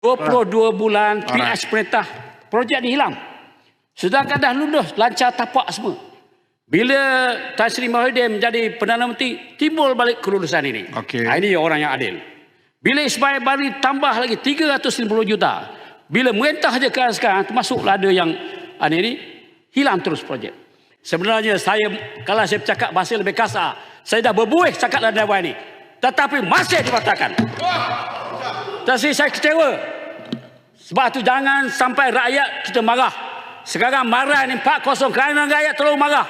22 bulan triage perintah projek ni hilang. Sedangkan dah lulus lancar tapak semua. Bila Tan Sri Mahathir menjadi Perdana Menteri timbul balik kelulusan ini. Okey. Ha, ini orang yang adil. Bila Ismail Bari tambah lagi 350 juta. Bila merintah je ke sekarang termasuklah ada yang ini, ini hilang terus projek. Sebenarnya saya kalau saya bercakap bahasa lebih kasar, saya dah berbuih cakap dalam dewan ini. Tetapi masih dibatalkan. Tapi saya kecewa. Sebab tu jangan sampai rakyat kita marah. Sekarang marah ni 4-0 kerana rakyat terlalu marah.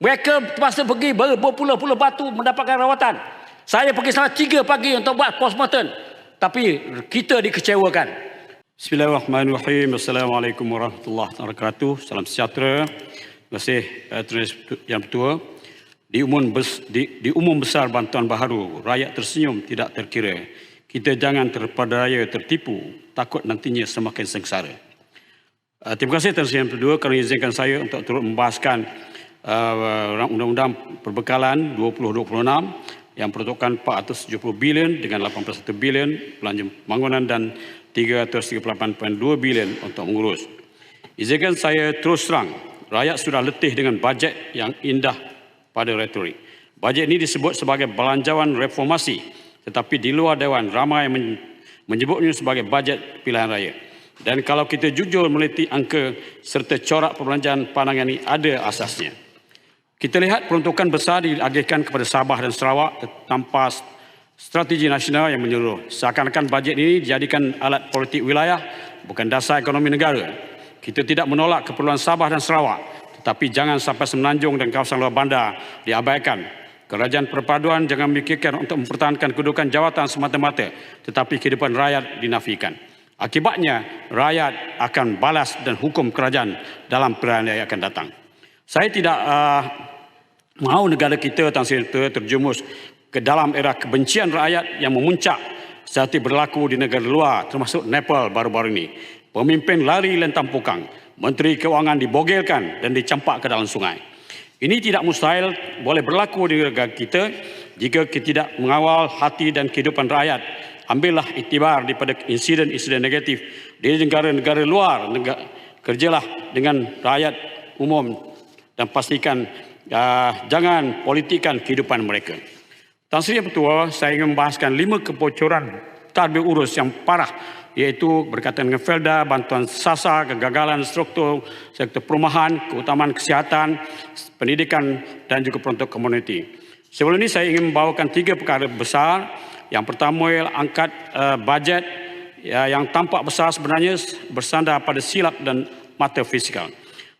Mereka terpaksa pergi ber- berpuluh-puluh batu mendapatkan rawatan. Saya pergi sampai 3 pagi untuk buat postmortem. Tapi kita dikecewakan. Bismillahirrahmanirrahim. Assalamualaikum warahmatullahi wabarakatuh. Salam sejahtera. Terima kasih uh, Tuan Yang Ketua. Di umum, bes, di, di umum besar bantuan baharu, rakyat tersenyum tidak terkira. Kita jangan terpedaya tertipu, takut nantinya semakin sengsara. Uh, terima kasih Tuan Yang Kedua kerana izinkan saya untuk turut membahaskan uh, Undang-Undang Perbekalan 2026 yang peruntukan 470 bilion dengan 81 bilion belanja pembangunan dan 338.2 bilion untuk mengurus. Izinkan saya terus terang, rakyat sudah letih dengan bajet yang indah pada retorik. Bajet ini disebut sebagai belanjawan reformasi tetapi di luar Dewan ramai men- menyebutnya sebagai bajet pilihan raya. Dan kalau kita jujur meliti angka serta corak perbelanjaan pandangan ini ada asasnya. Kita lihat peruntukan besar diagihkan kepada Sabah dan Sarawak tanpa strategi nasional yang menyeluruh. Seakan-akan bajet ini dijadikan alat politik wilayah, bukan dasar ekonomi negara. Kita tidak menolak keperluan Sabah dan Sarawak, tetapi jangan sampai semenanjung dan kawasan luar bandar diabaikan. Kerajaan perpaduan jangan memikirkan untuk mempertahankan kedudukan jawatan semata-mata, tetapi kehidupan rakyat dinafikan. Akibatnya, rakyat akan balas dan hukum kerajaan dalam pilihan yang akan datang. Saya tidak uh, mahu negara kita Tan Sri terjumus ke dalam era kebencian rakyat yang memuncak seperti berlaku di negara luar termasuk Nepal baru-baru ini. Pemimpin lari lentang pukang, menteri keuangan dibogelkan dan dicampak ke dalam sungai. Ini tidak mustahil boleh berlaku di negara kita jika kita tidak mengawal hati dan kehidupan rakyat. Ambillah iktibar daripada insiden-insiden negatif di negara-negara luar. Negara, kerjalah dengan rakyat umum dan pastikan uh, jangan politikkan kehidupan mereka. Tan Sri Ketua, saya ingin membahaskan lima kebocoran tadbir urus yang parah iaitu berkaitan dengan Felda, bantuan SASA, kegagalan struktur, sektor perumahan, keutamaan kesihatan, pendidikan dan juga peruntuk komuniti. Sebelum ini saya ingin membawakan tiga perkara besar. Yang pertama ialah angkat uh, bajet ya, yang tampak besar sebenarnya bersandar pada silap dan mata fisikal.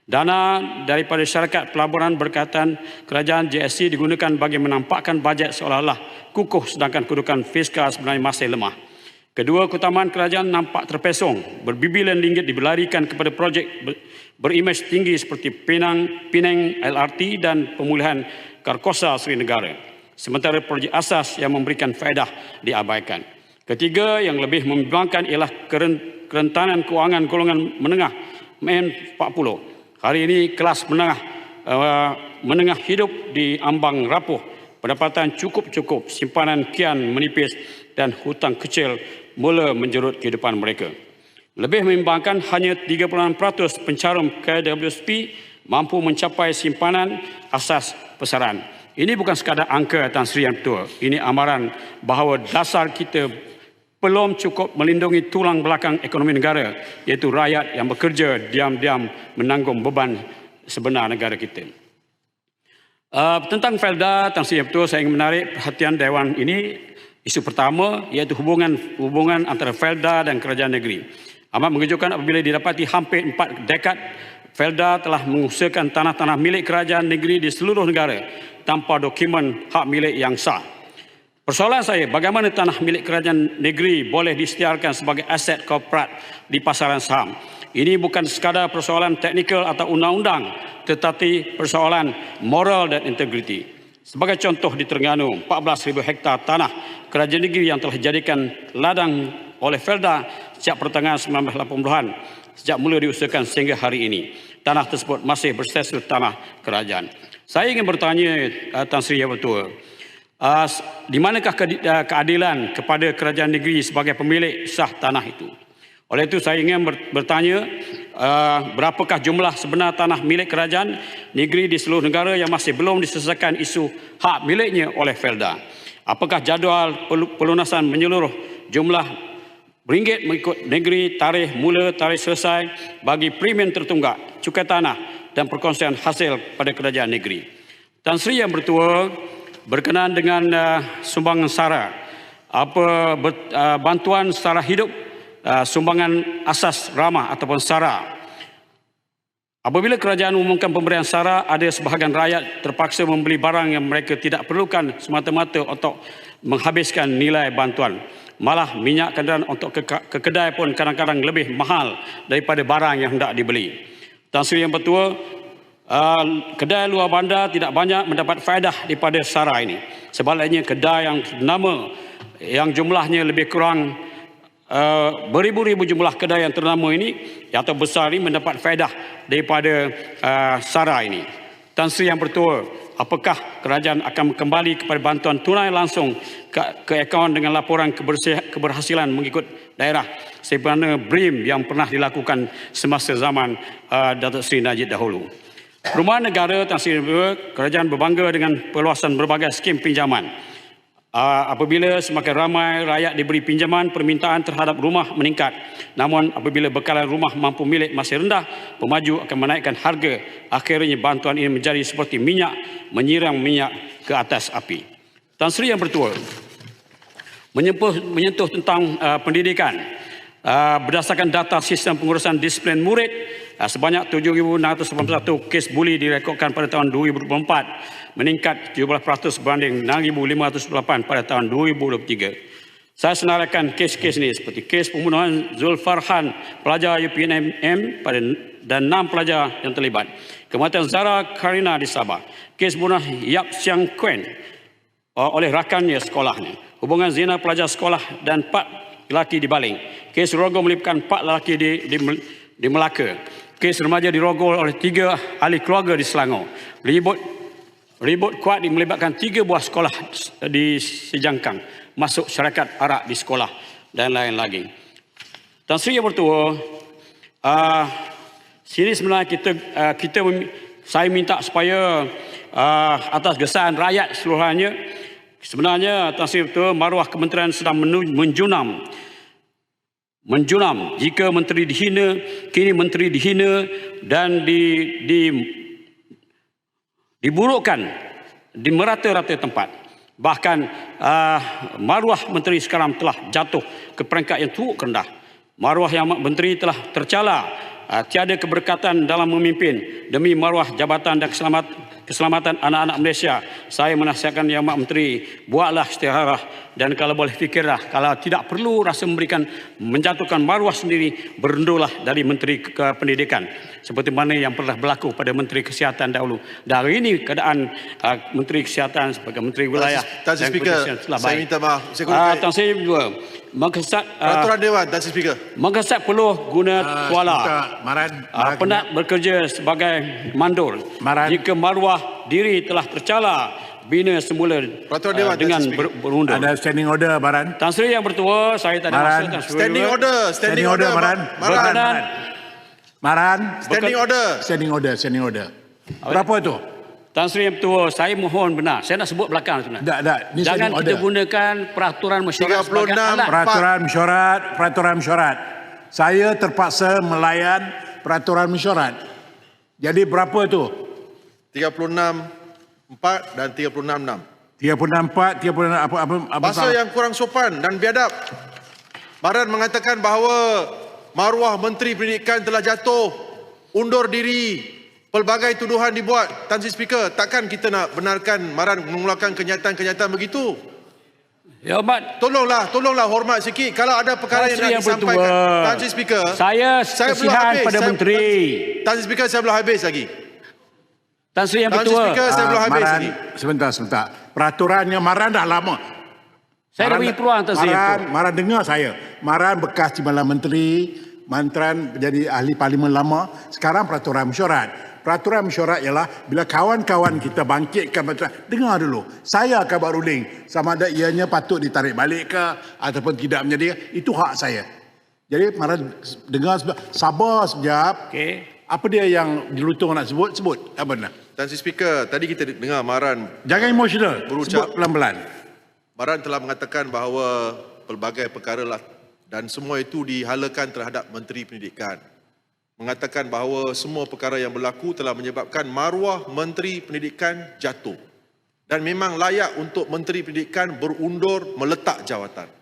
Dana daripada syarikat pelaburan berkaitan kerajaan JSC digunakan bagi menampakkan bajet seolah-olah kukuh sedangkan kedudukan fiskal sebenarnya masih lemah. Kedua, keutamaan kerajaan nampak terpesong. Berbilion ringgit dibelarikan kepada projek ber- berimej tinggi seperti Penang, Penang LRT dan pemulihan Karkosa Sri Negara. Sementara projek asas yang memberikan faedah diabaikan. Ketiga, yang lebih membimbangkan ialah keren- kerentanan kewangan golongan menengah MEN 40 Hari ini kelas menengah uh, menengah hidup di ambang rapuh, pendapatan cukup-cukup, simpanan kian menipis dan hutang kecil mula menjerut kehidupan mereka. Lebih membimbangkan hanya 36% pencarum KWSP mampu mencapai simpanan asas pesaran. Ini bukan sekadar angka Tan Sri Yang Ketua. Ini amaran bahawa dasar kita belum cukup melindungi tulang belakang ekonomi negara iaitu rakyat yang bekerja diam-diam menanggung beban sebenar negara kita. Uh, tentang Felda, Tan Sri Betul, saya ingin menarik perhatian Dewan ini. Isu pertama iaitu hubungan hubungan antara Felda dan kerajaan negeri. Amat mengejutkan apabila didapati hampir empat dekad Felda telah mengusahakan tanah-tanah milik kerajaan negeri di seluruh negara tanpa dokumen hak milik yang sah. Persoalan saya, bagaimana tanah milik kerajaan negeri boleh disetiarkan sebagai aset korporat di pasaran saham? Ini bukan sekadar persoalan teknikal atau undang-undang, tetapi persoalan moral dan integriti. Sebagai contoh di Terengganu, 14,000 hektar tanah kerajaan negeri yang telah dijadikan ladang oleh Felda sejak pertengahan 1980-an, sejak mula diusahakan sehingga hari ini. Tanah tersebut masih berstatus tanah kerajaan. Saya ingin bertanya uh, Tan Sri Yang Betul, uh, di manakah ke- uh, keadilan kepada kerajaan negeri sebagai pemilik sah tanah itu. Oleh itu saya ingin ber- bertanya uh, berapakah jumlah sebenar tanah milik kerajaan negeri di seluruh negara yang masih belum diselesaikan isu hak miliknya oleh Felda. Apakah jadual pel- pelunasan menyeluruh jumlah ringgit mengikut negeri tarikh mula tarikh selesai bagi premium tertunggak cukai tanah dan perkongsian hasil pada kerajaan negeri. Tan Sri Yang Bertua berkenaan dengan uh, sumbangan sara apa ber, uh, bantuan secara hidup uh, sumbangan asas ramah ataupun sara Apabila kerajaan umumkan pemberian sara, ada sebahagian rakyat terpaksa membeli barang yang mereka tidak perlukan semata-mata untuk menghabiskan nilai bantuan. Malah minyak kenderaan untuk ke, ke kedai pun kadang-kadang lebih mahal daripada barang yang hendak dibeli. Tan Sri Yang Bertua, uh, kedai luar bandar tidak banyak mendapat faedah daripada sara ini. Sebaliknya kedai yang nama yang jumlahnya lebih kurang uh, beribu-ribu jumlah kedai yang ternama ini atau besar ini mendapat faedah daripada uh, SARA ini. Tan Sri Yang Bertua, apakah kerajaan akan kembali kepada bantuan tunai langsung ke, ke akaun dengan laporan keberhasilan mengikut daerah sebagaimana BRIM yang pernah dilakukan semasa zaman uh, Datuk Seri Najib dahulu. Perumahan negara Tan Sri Yang Bertua, kerajaan berbangga dengan perluasan berbagai skim pinjaman apabila semakin ramai rakyat diberi pinjaman, permintaan terhadap rumah meningkat. Namun apabila bekalan rumah mampu milik masih rendah, pemaju akan menaikkan harga. Akhirnya bantuan ini menjadi seperti minyak menyiram minyak ke atas api. Tan Sri yang bertua menyentuh, menyentuh tentang uh, pendidikan. Uh, berdasarkan data sistem pengurusan disiplin murid, uh, sebanyak 7,681 kes buli direkodkan pada tahun 2024 meningkat 17% berbanding 6,508 pada tahun 2023. Saya senaraikan kes-kes ini seperti kes pembunuhan Zulfarhan, pelajar UPNM pada dan enam pelajar yang terlibat. Kematian Zara Karina di Sabah. Kes pembunuhan Yap Siang Kuen oleh rakannya sekolahnya. Hubungan zina pelajar sekolah dan empat lelaki di Baling. Kes rogol melibatkan empat lelaki di, di, di Melaka. Kes remaja dirogol oleh tiga ahli keluarga di Selangor. Ribut Ribut kuat melibatkan tiga buah sekolah di Sejangkang, masuk syarikat arak di sekolah dan lain lagi. Tan Sri yang bertua, uh, sini sebenarnya kita uh, kita saya minta supaya uh, atas gesaan rakyat seluruhnya sebenarnya Sri bertua maruah kementerian sedang menjunam menjunam jika menteri dihina kini menteri dihina dan di di diburukkan di merata-rata tempat. Bahkan uh, maruah menteri sekarang telah jatuh ke peringkat yang teruk rendah. Maruah yang menteri telah tercala uh, tiada keberkatan dalam memimpin demi maruah jabatan dan keselamatan keselamatan anak-anak Malaysia. Saya menasihatkan Yang Mak Menteri, buatlah istiharah dan kalau boleh fikirlah, kalau tidak perlu rasa memberikan, menjatuhkan maruah sendiri, berendulah dari Menteri Pendidikan. Seperti mana yang pernah berlaku pada Menteri Kesihatan dahulu. Dari ini keadaan uh, Menteri Kesihatan sebagai Menteri Wilayah. Tansi Speaker, saya minta maaf. Saya uh, Tansi dua. Mengesat uh, Peraturan Dewan, Tansi Speaker. Mengesat perlu guna uh, kuala. Maran, uh, penat bekerja sebagai mandor. Maran. Jika maruah diri telah tercala bina semula Peraturan Dewan uh, dengan ber, berundur. Ada standing order, Maran. Tan Sri yang bertua, saya tak ada Maran. maksud. Standing order, standing, standing order, order Maran. Maran. Maran. Maran. Standing order. Standing order, standing order. Berapa itu? Tan Sri yang bertua, saya mohon benar. Saya nak sebut belakang sebenarnya. Tak, tak. Ini Jangan kita order. gunakan peraturan mesyuarat sebagai 36 alat. Peraturan mesyuarat, peraturan mesyuarat. Saya terpaksa melayan peraturan mesyuarat. Jadi berapa itu? 36 4 dan 36 6. 36 4, 36 apa apa apa Bahasa salah? yang kurang sopan dan biadab. Maran mengatakan bahawa maruah Menteri Pendidikan telah jatuh, undur diri, pelbagai tuduhan dibuat. Tan Sri Speaker, takkan kita nak benarkan Maran mengeluarkan kenyataan-kenyataan begitu? Ya, Mat. Tolonglah, tolonglah hormat sikit. Kalau ada perkara Tan yang nak yang disampaikan, Tan Sri Speaker, Saya saya belum kesihan habis. pada Saya- menteri. Tan Sri Speaker, saya belum habis lagi. Tan Sri yang Tan Sri bertua. Speaker, saya belum Ah, habis Maran, lagi. Sebentar, sebentar. Peraturannya Maran dah lama. Saya dah beri peluang Tan Sri. Maran, Maran dengar saya. Maran bekas Timbalan Menteri, mantan jadi ahli parlimen lama, sekarang peraturan mesyuarat. Peraturan mesyuarat ialah bila kawan-kawan kita bangkitkan peraturan, dengar dulu. Saya akan buat ruling sama ada ianya patut ditarik balik ke ataupun tidak menjadi itu hak saya. Jadi mara dengar sebentar, sabar sekejap. Okey. Apa dia yang dilutong nak sebut? Sebut. Apa nak? Tan Sri Speaker, tadi kita dengar Maran Jangan emosional. Berucap. Sebut pelan-pelan. Maran telah mengatakan bahawa pelbagai perkara lah dan semua itu dihalakan terhadap Menteri Pendidikan. Mengatakan bahawa semua perkara yang berlaku telah menyebabkan maruah Menteri Pendidikan jatuh. Dan memang layak untuk Menteri Pendidikan berundur meletak jawatan.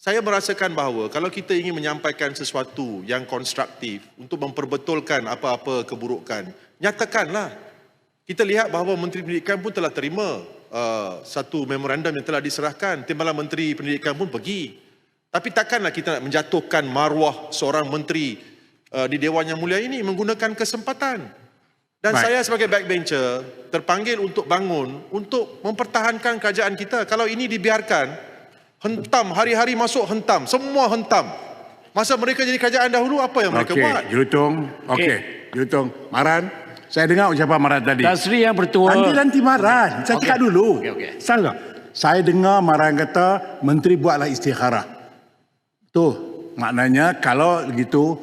Saya merasakan bahawa kalau kita ingin menyampaikan sesuatu yang konstruktif untuk memperbetulkan apa-apa keburukan, nyatakanlah. Kita lihat bahawa Menteri Pendidikan pun telah terima uh, satu memorandum yang telah diserahkan. Timbalan Menteri Pendidikan pun pergi. Tapi takkanlah kita nak menjatuhkan maruah seorang menteri uh, di Dewan Yang Mulia ini menggunakan kesempatan. Dan Baik. saya sebagai backbencher terpanggil untuk bangun untuk mempertahankan kerajaan kita. Kalau ini dibiarkan, hentam hari-hari masuk hentam, semua hentam. Masa mereka jadi kerajaan dahulu apa yang mereka Okey, buat? Jelutong. Okey, Jelutong. Maran, saya dengar ucapan Maran tadi. Tan Sri yang bertua. Nanti nanti Maran. Saya Okey. cakap dulu. Okey, okey. Salah. Saya dengar Maran kata menteri buatlah istikharah. Tu maknanya kalau begitu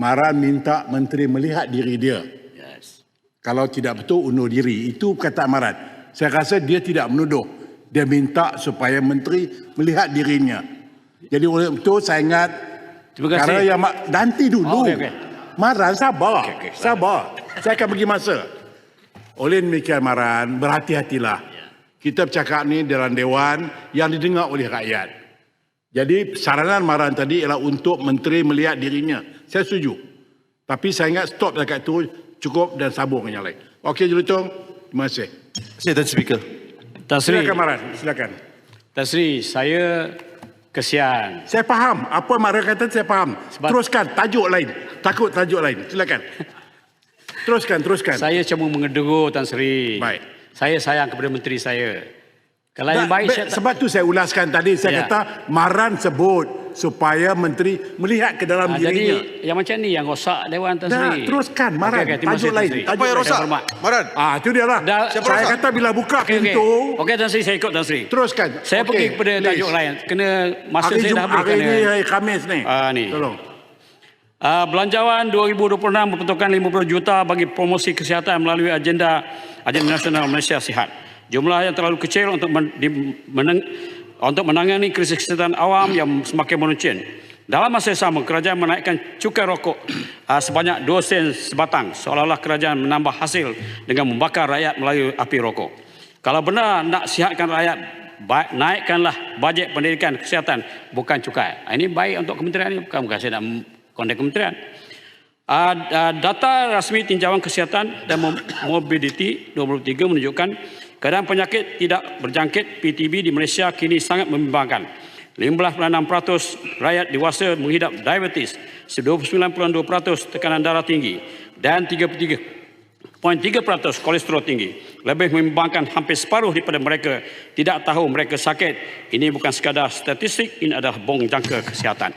Maran minta menteri melihat diri dia. Yes. Kalau tidak betul undur diri. Itu kata Maran. Saya rasa dia tidak menuduh. Dia minta supaya menteri melihat dirinya. Jadi oleh itu saya ingat Terima kasih. Kerana yang nanti dulu. Oh, okey, okey. Maran sabar. Okey, okey, sabar. Saya akan bagi masa. Oleh demikian Maran, berhati-hatilah. Kita bercakap ni dalam dewan yang didengar oleh rakyat. Jadi saranan Maran tadi ialah untuk menteri melihat dirinya. Saya setuju. Tapi saya ingat stop dekat tu cukup dan sambung dengan yang lain. Okey Jelutong, terima kasih. Saya Tan Speaker. Tan Sri, Silakan Maran, silakan. Tan Sri, saya kesian. Saya faham. Apa Maran kata saya faham. Sebab- Teruskan tajuk lain. Takut tajuk lain. Silakan. Teruskan, teruskan. Saya cuma mengederu Tan Sri. Baik. Saya sayang kepada menteri saya. Kalau yang Tak, baik be- saya tak, sebab tu saya ulaskan tadi saya Ya. kata Maran sebut supaya menteri melihat ke dalam Ah, dirinya. jadi yang macam ni yang rosak Dewan Tan Dah, Sri. teruskan, Maran. Okey, terima Tajuk lain. Tajuk Apa yang rosak? Hormat. Maran. Ah, itu dia lah. Dah- Siapa saya rosak? kata bila buka okey. pintu, Okey Tan Sri, saya ikut Tan Sri. teruskan. Saya Okey, pergi kepada please. tajuk lain. Kena masa Hari, saya Jum- dah habis. hari kena- ini hari Khamis ni. Ah, ni. Tolong. Uh, belanjawan 2026 memperuntukkan 50 juta bagi promosi kesihatan melalui agenda agenda nasional Malaysia Sihat. Jumlah yang terlalu kecil untuk men, di, meneng, untuk menangani krisis kesihatan awam yang semakin meruncing. Dalam masa yang sama, kerajaan menaikkan cukai rokok uh, sebanyak 2 sen sebatang seolah-olah kerajaan menambah hasil dengan membakar rakyat melalui api rokok. Kalau benar nak sihatkan rakyat, baik, naikkanlah bajet pendidikan kesihatan bukan cukai. Ah, Ini baik untuk kementerian ini bukan bukan saya nak konteks kementerian. Uh, uh, data rasmi tinjauan kesihatan dan Mo- mobiliti 2023 menunjukkan keadaan penyakit tidak berjangkit PTB di Malaysia kini sangat membimbangkan. 15.6% rakyat dewasa menghidap diabetes, 29.2% tekanan darah tinggi dan 33 0.3% kolesterol tinggi. Lebih membimbangkan hampir separuh daripada mereka tidak tahu mereka sakit. Ini bukan sekadar statistik, ini adalah bong jangka kesihatan.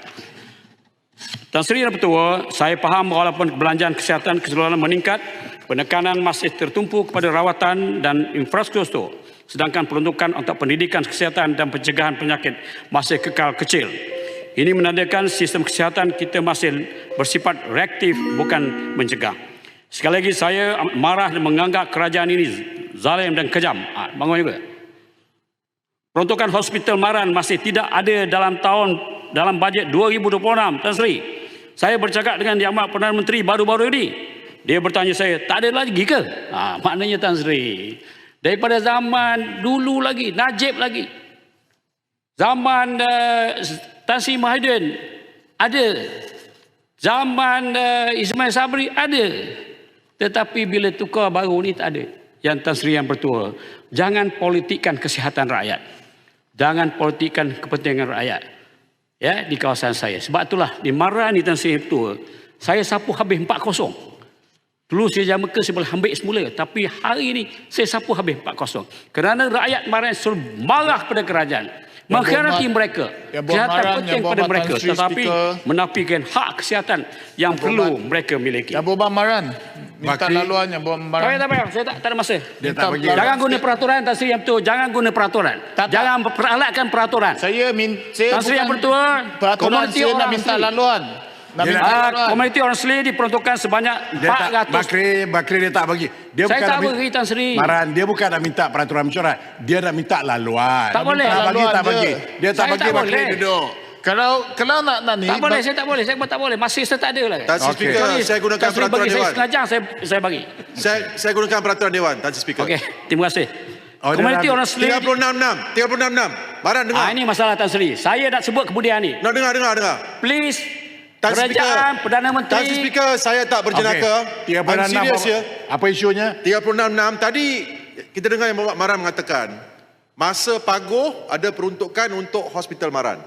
Tan Sri Yang Pertua, saya faham walaupun belanjaan kesihatan keseluruhan meningkat, penekanan masih tertumpu kepada rawatan dan infrastruktur, sedangkan peruntukan untuk pendidikan kesihatan dan pencegahan penyakit masih kekal kecil. Ini menandakan sistem kesihatan kita masih bersifat reaktif bukan mencegah. Sekali lagi saya marah dan menganggap kerajaan ini zalim dan kejam. Ha, bangun juga. Peruntukan hospital Maran masih tidak ada dalam tahun dalam bajet 2026 Tan Sri. Saya bercakap dengan Yang Amat Perdana Menteri baru-baru ini. Dia bertanya saya, tak ada lagi ke? Ha, maknanya Tan Sri. Daripada zaman dulu lagi, Najib lagi. Zaman uh, Tan Sri Mahidin ada. Zaman uh, Ismail Sabri ada. Tetapi bila tukar baru ni tak ada. Yang Tan Sri yang bertua. Jangan politikkan kesihatan rakyat. Jangan politikkan kepentingan rakyat. Ya, di kawasan saya. Sebab itulah di Mara ni Tan Sri yang bertua. Saya sapu habis 4-0. Dulu saya jam ke saya boleh ambil semula. Tapi hari ini saya sapu habis 4-0. Kerana rakyat Mara selalu marah pada kerajaan. mengkhianati Yang mereka. Yang Kesihatan penting Yang Puan pada Tan mereka tetapi Speaker. menafikan hak kesihatan yang perlu mereka miliki. Yang Boban Maran. Minta Bakri. laluan Yang Boban Tak Maran. payah, tak payah. Saya tak, tak ada masa. Dia tak bagi. Jangan guna peraturan Tan Sri yang betul. Jangan guna peraturan. Tak, tak. Jangan peralatkan peraturan. Saya min, saya Tan Sri yang bukan betul. Peraturan Komuniti saya nak minta Sri. laluan. Nak Dia Ah, laluan. komuniti orang Sri diperuntukkan sebanyak Dia tak, 400 Bakri, Bakri dia tak bagi. Dia Saya tak nak bagi, Tan Sri. Maran, dia bukan nak minta peraturan mesyuarat. Dia nak minta laluan. Tak boleh. Tak bagi, tak bagi. dia. Tak Saya bagi tak Bakri boleh. duduk. Kalau kalau nak nak ni. Tak boleh, saya tak boleh. Saya tak boleh. Masih saya tak ada lah. Tan Sri Okey. Speaker, Sorry, saya gunakan Tan Sri peraturan bagi saya Dewan. setengah jam saya saya bagi. Saya saya gunakan peraturan Dewan, Tan Sri Speaker. Okey, terima kasih. Oh, Komuniti orang Sri. 366, 366. Baran dengar. Ah ini masalah Tan Sri. Saya nak sebut kemudian ni. Nak dengar, dengar, dengar. Please Tan Sri Kerajaan Speaker. Perdana Tan Menteri Speaker, saya tak berjenaka. Okey. I'm 3.6 serious apa, ya. apa isunya? 366 tadi kita dengar yang Bapak Maran mengatakan masa pagoh ada peruntukan untuk Hospital Maran.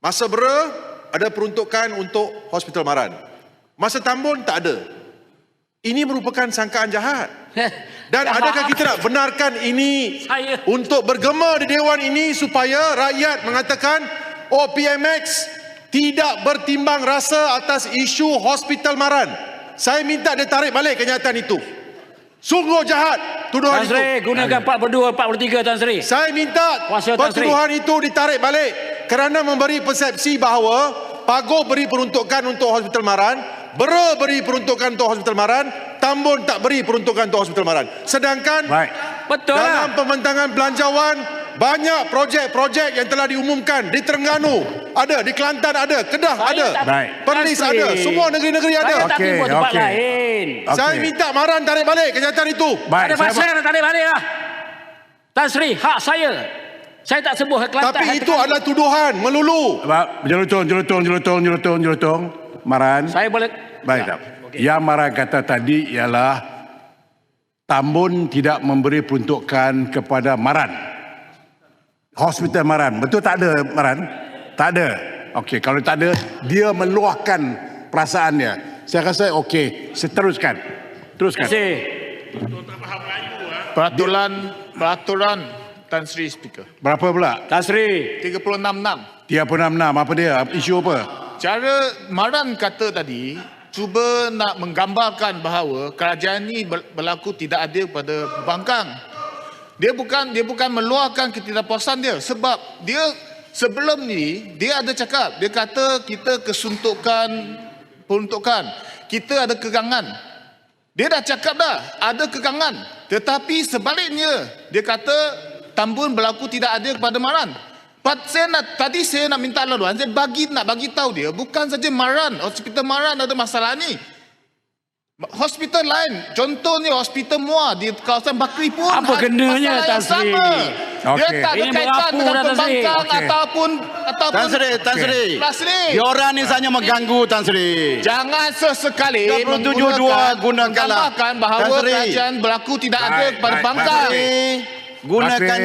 Masa bera ada peruntukan untuk Hospital Maran. Masa Tambun tak ada. Ini merupakan sangkaan jahat. Dan adakah kita nak benarkan ini Saya- untuk bergema di Dewan ini supaya rakyat mengatakan oh PMX tidak bertimbang rasa atas isu Hospital Maran. Saya minta dia tarik balik kenyataan itu. Sungguh jahat tuduhan Tan Sri itu. gunakan 42 43 Tan Sri. Saya minta Kuasa Tan Sri. pertuduhan itu ditarik balik kerana memberi persepsi bahawa Pagoh beri peruntukan untuk Hospital Maran, Bera beri peruntukan untuk Hospital Maran, Tambun tak beri peruntukan untuk Hospital Maran. Sedangkan Baik. Betul dalam lah. pembentangan belanjawan banyak projek-projek yang telah diumumkan di Terengganu ada, di Kelantan ada, Kedah Saya ada, tak- Baik. Perlis ada, semua negeri-negeri ada. Saya tak Okey, timbul tempat okey. lain. Okey. Saya minta Maran tarik balik kenyataan itu. Baik, Ada masa nak tarik balik lah. Tan Sri, hak saya. Saya tak sebut hak Kelantan. Tapi itu adalah tuduhan melulu. Jelutong, jelutong, jelutong, jelutong, jelutong. Maran. Saya boleh Baik tak? Yang Maran kata tadi ialah Tambun tidak memberi peruntukan kepada Maran. Hospital Maran. Betul tak ada Maran? Tak ada. Okey, kalau tak ada, dia meluahkan perasaannya. Saya rasa okey, seteruskan. Teruskan. Terima kasih. Peraturan peraturan Tan Sri Speaker. Berapa pula? Tan Sri. 366. 366. Apa dia? Isu apa? Cara Maran kata tadi cuba nak menggambarkan bahawa kerajaan ini ber- berlaku tidak adil pada pembangkang. Dia bukan dia bukan meluahkan ketidakpuasan dia. Sebab dia sebelum ni dia ada cakap. Dia kata kita kesuntukan peruntukan. Kita ada kegangan. Dia dah cakap dah ada kegangan. Tetapi sebaliknya dia kata tambun berlaku tidak adil kepada Maran. But saya nak tadi saya nak minta laluan saya bagi nak bagi tahu dia bukan saja Maran hospital Maran ada masalah ni hospital lain contohnya hospital Muar di kawasan Bakri pun Apa ada kenanya, masalah Tan yang Sri? sama dia Okey. tak ada kaitan dengan pembangkang Okey. ataupun ataupun Tan Sri, Tan Sri. Tan Sri. Diorang ni hanya mengganggu Tan Sri. Jangan sesekali 37.2 menggunakan- gunakanlah. menggambarkan bahawa kerajaan berlaku tidak adil Baik, kepada baik, bangkang. baik. Sri, gunakan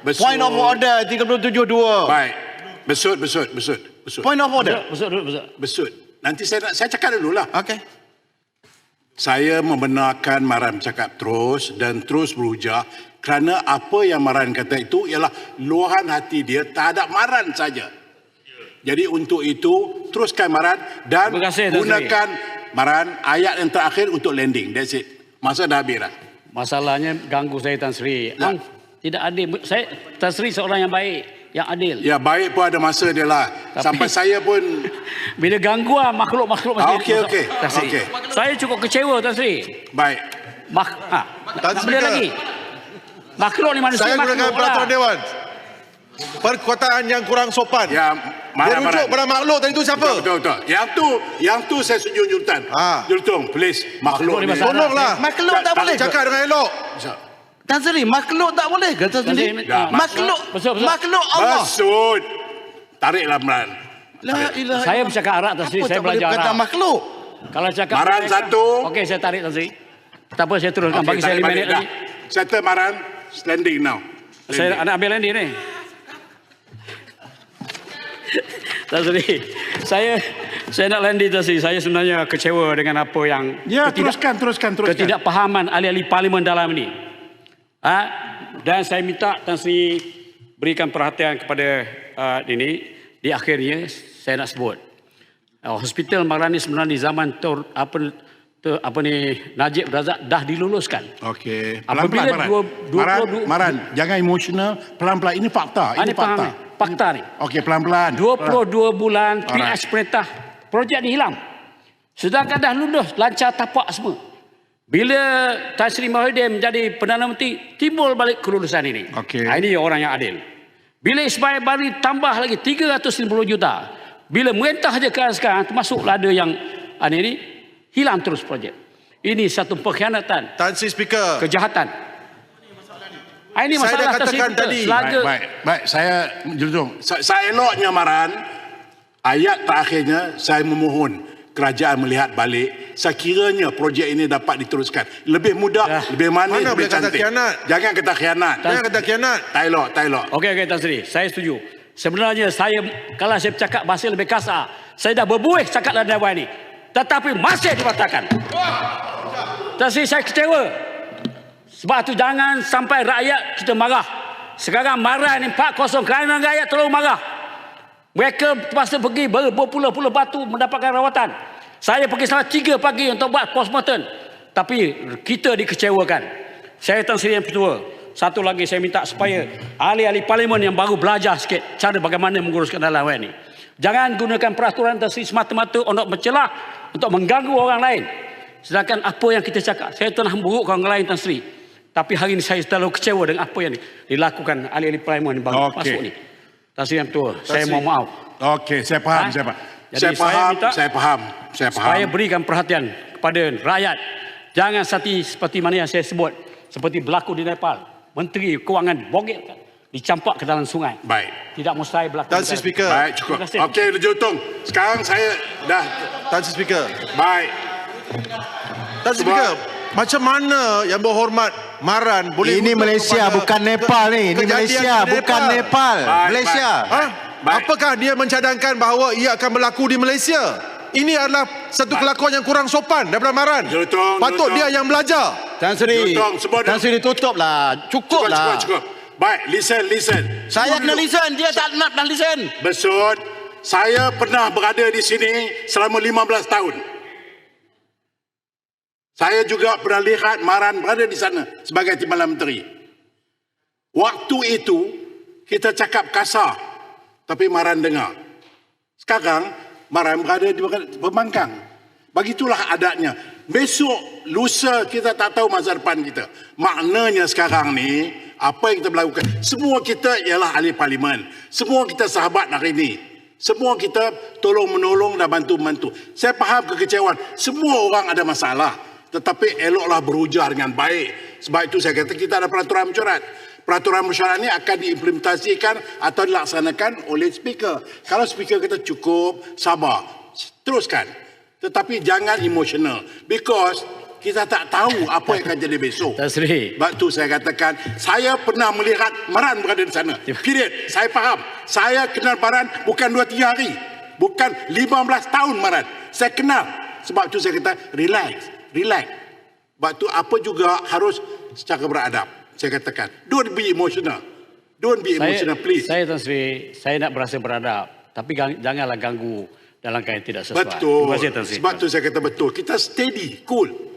Besut. point of order 37.2. Baik. Besut, besut, besut. Besut. Point of order. Besok dulu, besok. Besut. Nanti saya nak saya cakap dululah. Okey. Saya membenarkan Maran cakap terus dan terus berujar kerana apa yang Maran kata itu ialah luahan hati dia terhadap Maran saja. Jadi untuk itu teruskan Maran dan kasih, Sri. gunakan Maran ayat yang terakhir untuk landing. That's it. Masa dah habis dah. Masalahnya ganggu saya Tan Sri. Ya. Ang, tidak adil. Saya Tan Sri seorang yang baik, yang adil. Ya baik pun ada masa dia lah. Tapi- Sampai saya pun Bila ganggu ah makhluk-makhluk Ah, macam okey, ni. okey. Okey. Saya cukup kecewa Tan Sri. baik. Mak, ha, Tan tak Sri boleh lagi. Makhluk ni manusia Saya gunakan makhluk peraturan lah. Dewan. Perkataan yang kurang sopan. Ya Dia Maran rujuk pada makhluk tadi itu siapa? Betul, betul, betul. Yang tu, yang tu saya setuju Jultan. Ah. Jultung, please. Makhluk, Makhluk ni. Tolonglah. Makhluk tak boleh. ke? Cakap dengan elok. Tan Sri, makhluk tak boleh ke? Sri, Ya, Makhluk, betul. makhluk Allah. Besut. Tariklah. La ilaha Saya bercakap Arab Apa saya belajar Arab. makhluk? Kalau cakap Maran mereka- satu. Okey, saya tarik Tan Sri. Tak apa, saya teruskan. Okey, Bagi saya lima minit lagi. Settle Maran. Standing now. Saya nak ambil lagi ni. Tak Sri, saya saya nak landi Tan Sri. Saya sebenarnya kecewa dengan apa yang Ya, ketidak- teruskan, teruskan, teruskan. ketidakpahaman ahli-ahli parlimen dalam ini. Ha? Dan saya minta Tan Sri berikan perhatian kepada uh, ini di akhirnya saya nak sebut uh, hospital Marani sebenarnya di zaman tur, apa tu, apa ni Najib Razak dah diluluskan. Okey. Apabila Pelan-pelan, Maran. dua- dua Maran, puluh dua- Maran, jangan emosional. Pelan-pelan. Ini fakta. Ini ni faham fakta. ni, fakta ni. Okey, pelan-pelan. 22 bulan Alright. PH perintah projek dihilang. Sedangkan dah lulus lancar tapak semua. Bila Tan Sri Mahathir menjadi Perdana Menteri timbul balik kelulusan ini. Okey. Ha, ini orang yang adil. Bila Ismail Bari tambah lagi 350 juta. Bila merintah je sekarang, sekarang termasuklah ada yang ha, ini, ini hilang terus projek. Ini satu pengkhianatan, Tan Sri Speaker. kejahatan. Ha, ini Saya masalah dah Tan Sri katakan kita. tadi. Selagi Baik, baik, baik. Saya jelutong. Saya, saya eloknya Maran. Ayat terakhirnya saya memohon kerajaan melihat balik sekiranya projek ini dapat diteruskan lebih mudah Dah. lebih manis Mana lebih boleh kata cantik khianat? jangan kata khianat Jangan kata khianat. tak elok tak elok Okey, okey Tan Sri. Saya setuju. Sebenarnya saya, kalau saya bercakap bahasa lebih kasar, saya dah berbuih cakap dalam dewan ini. Tetapi masih dibatalkan. Tan Sri, saya kecewa. Sebab tu jangan sampai rakyat kita marah. Sekarang marah ni 4-0 kerana rakyat terlalu marah. Mereka terpaksa pergi ber- berpuluh-puluh batu mendapatkan rawatan. Saya pergi sampai 3 pagi untuk buat postmortem. Tapi kita dikecewakan. Saya Tan Sri yang ketua. Satu lagi saya minta supaya ahli-ahli parlimen yang baru belajar sikit cara bagaimana menguruskan dalam ini. Jangan gunakan peraturan Sri semata-mata untuk mencelah, untuk mengganggu orang lain. Sedangkan apa yang kita cakap, saya telah memburukkan orang lain Tan Sri. Tapi hari ini saya terlalu kecewa dengan apa yang dilakukan ahli-ahli parlimen yang baru Okey. masuk ni. Tan Sri yang ketua, saya mohon maaf. okey saya faham Ha? saya faham Jadi saya saya faham minta- saya faham saya faham Supaya berikan perhatian kepada rakyat. Jangan seperti, seperti mana yang saya sebut. Seperti berlaku di Nepal. Menteri Kewangan bogel dicampak ke dalam sungai. baik Tidak mustahil berlaku. Tan Sri Speaker. baik cukup Terima kasih. okey Jelutong sekarang saya dah Tan Sri Speaker. baik Tan Sri Speaker. Macam mana yang berhormat Maran boleh Ini Malaysia kepada bukan Nepal ni. Ini kejadian Malaysia bukan Nepal. Baik, Malaysia. baik. Ha? Baik. Apakah dia mencadangkan bahawa ia akan berlaku di Malaysia? Ini adalah satu kelakuan yang kurang sopan daripada Maran. Jelutong, Patut jelutong. dia yang belajar. Tan Sri. Jutong, Tan Sri tutup lah. Cukup cukup lah. cukup cukup baik listen listen Saya kena listen. Dia tak nak nak listen. Besut, saya pernah berada di sini selama 15 tahun. Saya juga pernah lihat Maran berada di sana sebagai Timbalan Menteri. Waktu itu, kita cakap kasar, tapi Maran dengar. Sekarang, Maran berada di pembangkang. Begitulah adatnya. Besok, lusa kita tak tahu masa depan kita. Maknanya sekarang ni, apa yang kita melakukan, semua kita ialah ahli parlimen. Semua kita sahabat hari ini. Semua kita tolong menolong dan bantu-bantu. Saya faham kekecewaan. Semua orang ada masalah. Tetapi eloklah berujar dengan baik. Sebab itu saya kata kita ada peraturan mesyuarat. Peraturan mesyuarat ini akan diimplementasikan atau dilaksanakan oleh speaker. Kalau speaker kata cukup, sabar. Teruskan. Tetapi jangan emosional. Because kita tak tahu apa yang akan jadi besok. Tan Sri. Sebab tu saya katakan, saya pernah melihat Maran berada di sana. Period. Saya faham. Saya kenal Maran bukan 2-3 hari. Bukan 15 tahun Maran. Saya kenal. Sebab tu saya kata, relax. Relax. Sebab tu apa juga harus secara beradab. Saya katakan, don't be emotional. Don't be emotional, please. Saya Tan Sri, saya nak berasa beradab. Tapi gang, janganlah ganggu dalam keadaan tidak sesuai. Betul. Terima kasih Tan Sri. Sebab tu saya kata betul. Kita steady, cool.